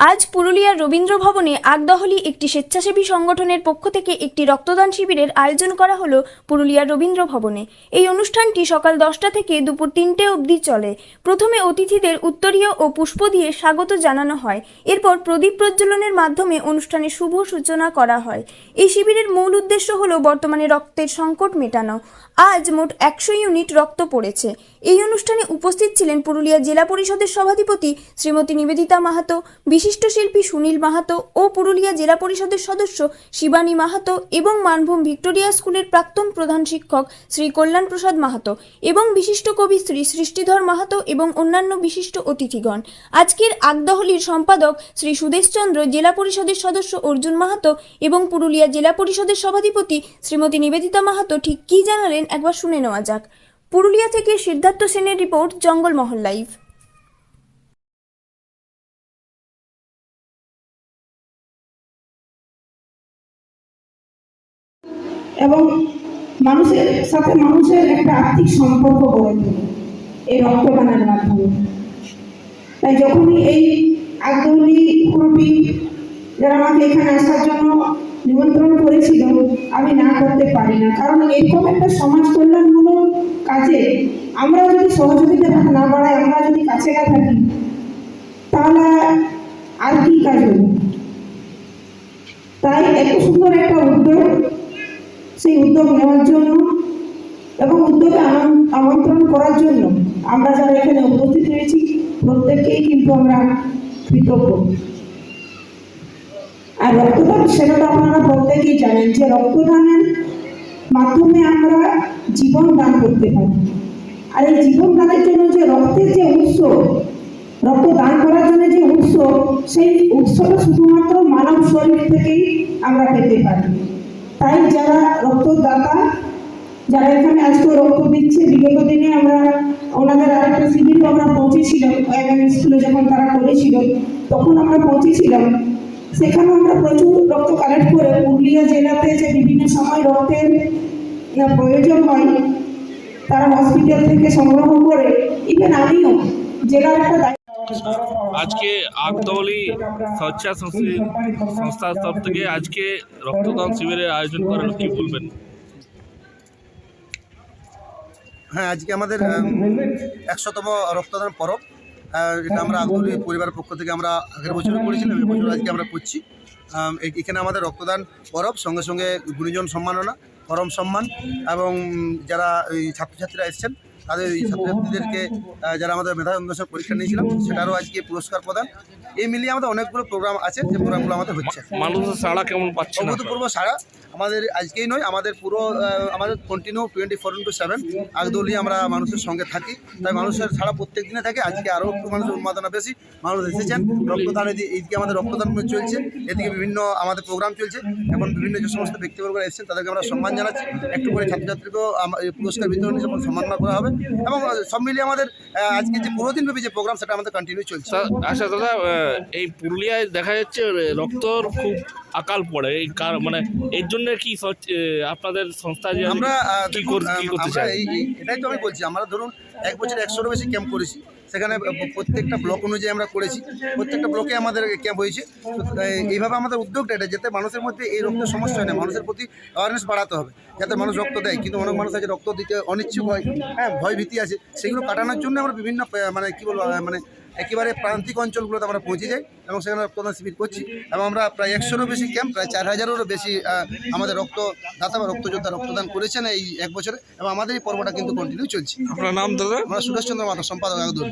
আজ পুরুলিয়ার রবীন্দ্র ভবনে আগদহলি একটি স্বেচ্ছাসেবী সংগঠনের পক্ষ থেকে একটি রক্তদান শিবিরের আয়োজন করা হলো পুরুলিয়ার রবীন্দ্র ভবনে। এই অনুষ্ঠানটি সকাল দশটা থেকে দুপুর তিনটে অবধি চলে। প্রথমে অতিথিদের উত্তরীয় ও পুষ্প দিয়ে স্বাগত জানানো হয়। এরপর প্রদীপ প্রজ্বলনের মাধ্যমে অনুষ্ঠানের শুভ সূচনা করা হয়। এই শিবিরের মূল উদ্দেশ্য হলো বর্তমানে রক্তের সংকট মেটানো। আজ মোট একশো ইউনিট রক্ত পড়েছে। এই অনুষ্ঠানে উপস্থিত ছিলেন পুরুলিয়া জেলা পরিষদের সভাধিপতি শ্রীমতী নিবেদিতা মাহাতো বিশিষ্ট শিল্পী সুনীল মাহাতো ও পুরুলিয়া জেলা পরিষদের সদস্য শিবানী মাহাতো এবং মানভূম ভিক্টোরিয়া স্কুলের প্রাক্তন প্রধান শিক্ষক শ্রী কল্যাণ প্রসাদ মাহাতো এবং বিশিষ্ট কবি শ্রী সৃষ্টিধর মাহাতো এবং অন্যান্য বিশিষ্ট অতিথিগণ। আজকের আগদহলির সম্পাদক শ্রী সুদেশচন্দ্র জেলা পরিষদের সদস্য অর্জুন মাহাতো এবং পুরুলিয়া জেলা পরিষদের সভাধিপতি শ্রীমতী নিবেদিতা মাহাতো ঠিক কী জানালেন একবার শুনে নেওয়া যাক। পুরুলিয়া থেকে সিদ্ধার্থ সেনের রিপোর্ট, জঙ্গলমহল লাইভ। এবং মানুষের সাথে মানুষের একটা আর্থিক সম্পর্ক গড়ে তোলে এই রক্তদানের মাধ্যমে। তাই যখনই এই আগ্রহী কুরুপি যারা আমাকে এখানে আসার জন্য নিমন্ত্রণ করেছিল, আমি না করতে পারি না। কারণ এরকম একটা সমাজ কল্যাণমূলক কাজে আমরা যদি সহযোগিতা না বাড়াই, আমরা যদি কাছে না থাকি, তাহলে আর কি কাজ হবে? তাই এত সুন্দর একটা উদ্যোগ সেই উদ্যোগ নেওয়ার জন্য এবং উদ্যোগে আমন্ত্রণ করার জন্য আমরা যারা এখানে উপস্থিত হয়েছি, প্রত্যেককেই কিন্তু আমরা কৃতজ্ঞ। আর রক্তদান, সেটা তো আপনারা প্রত্যেকেই জানেন যে রক্তদানের মাধ্যমে আমরা জীবন দান করতে পারি। আর এই জীবন দানের জন্য যে রক্তের যে উৎস রক্ত দান করার জন্য যে উৎস, সেই উৎসটা শুধুমাত্র মানব শরীর থেকেই আমরা পেতে পারি। তাই যারা রক্তদাতা, যারা এখানে আজকে রক্ত দিচ্ছে, বিগত দিনে আমরা ওনাদের আরেকটা শিবিরও আমরা পৌঁছেছিলাম স্কুলে যখন তারা করেছিল, তখন আমরা পৌঁছেছিলাম। সেখানে আমরা প্রচুর রক্ত কালেক্ট করে পুরুলিয়া জেলাতে যে বিভিন্ন সময় রক্তের প্রয়োজন হয়, তারা হসপিটাল থেকে সংগ্রহ করে ইভেন আমিও জেলার একটা আজকে আগদৌলি স্বচ্ছা সংস্থার তরফ থেকে আজকে রক্তদান শিবিরের আয়োজন করেন কি বলবেন? হ্যাঁ আজকে আমাদের একশোতম রক্তদান পরব। আহ, এটা আমরা আগ্রহী পরিবারের পক্ষ থেকে আমরা আগের বছরও করেছিলাম বছর আজকে আমরা করছি। এখানে আমাদের রক্তদান পরব সঙ্গে সঙ্গে গুণীজন সম্মাননা পরম সম্মান এবং যারা এই ছাত্রছাত্রীরা এসছেন তাদের এই ছাত্রছাত্রীদেরকে যারা আমাদের মেধা অন্বেষণ পরীক্ষা নিয়েছিলাম সেটারও আজকে পুরস্কার প্রদান। এই মিলিয়ে আমাদের অনেকগুলো প্রোগ্রাম আছে যে প্রোগ্রামগুলো আমাদের হচ্ছে। মানুষের সাড়া কেমন আপনারা? অভূতপূর্ব সারা আমাদের আজকেই নয় আমাদের পুরো আমাদের continue twenty four into seven আগদলি আমরা মানুষের সঙ্গে থাকি। তাই মানুষের সারা প্রত্যেক দিনে থাকে। আজকে আরও একটু মানুষের উন্মাদনা বেশি। মানুষ এসেছেন। রক্তদান এইদিকে আমাদের রক্তদান চলছে। এদিকে বিভিন্ন আমাদের প্রোগ্রাম চলছে। এখন বিভিন্ন যে সমস্ত ব্যক্তিবর্গরা এসেছেন তাদেরকে আমরা সম্মান জানাচ্ছি। একটু করে ছাত্রছাত্রীকেও পুরস্কার বিতরণী যখন সম্মাননা করা হবে এবং সব মিলিয়ে আমাদের আজকে যে পুরো দিনব্যাপী যে প্রোগ্রাম সেটা আমাদের কন্টিনিউ চলছে। তা- আচ্ছা দাদা এই পুরুলিয়ায় দেখা যাচ্ছে রক্তর খুব আকাল পড়ে। এই কার মানে এর জন্য কি আপনাদের সংস্থা যে আমরা কি করতে চাই এটাই তো আমি বলছি আমরা ধরুন এক বছর একশোরও বেশি ক্যাম্প করেছি। সেখানে প্রত্যেকটা ব্লক অনুযায়ী আমরা করেছি। প্রত্যেকটা ব্লকে আমাদের ক্যাম্প হয়েছে। এইভাবে আমাদের উদ্যোগটা এটা, যাতে মানুষের মধ্যে এই রক্তের সমস্যা হয় না, মানুষের প্রতি অ্যাওয়ারনেস বাড়াতে হবে, যাতে মানুষ রক্ত দেয়। কিন্তু অনেক মানুষ আছে রক্ত দিতে অনিচ্ছুক হয় হ্যাঁ ভয় ভীতি আছে। সেগুলো কাটানোর জন্য আমরা বিভিন্ন মানে কী বলব মানে একেবারে প্রান্তিক অঞ্চলগুলোতে আমরা পৌঁছে যাই এবং সেখানে রক্তদান শিবির করছি এবং আমরা প্রায় একশোরও বেশি ক্যাম্প প্রায় চার হাজারেরও বেশি আমাদের রক্তদাতা বা রক্তযোদ্ধা রক্তদান করেছেন এই এক বছরে এবং আমাদের এই পর্বটা কিন্তু কন্টিনিউ চলছে। আপনার নাম দাদা? আমরা সুরেশচন্দ্র মাতা সম্পাদক একদম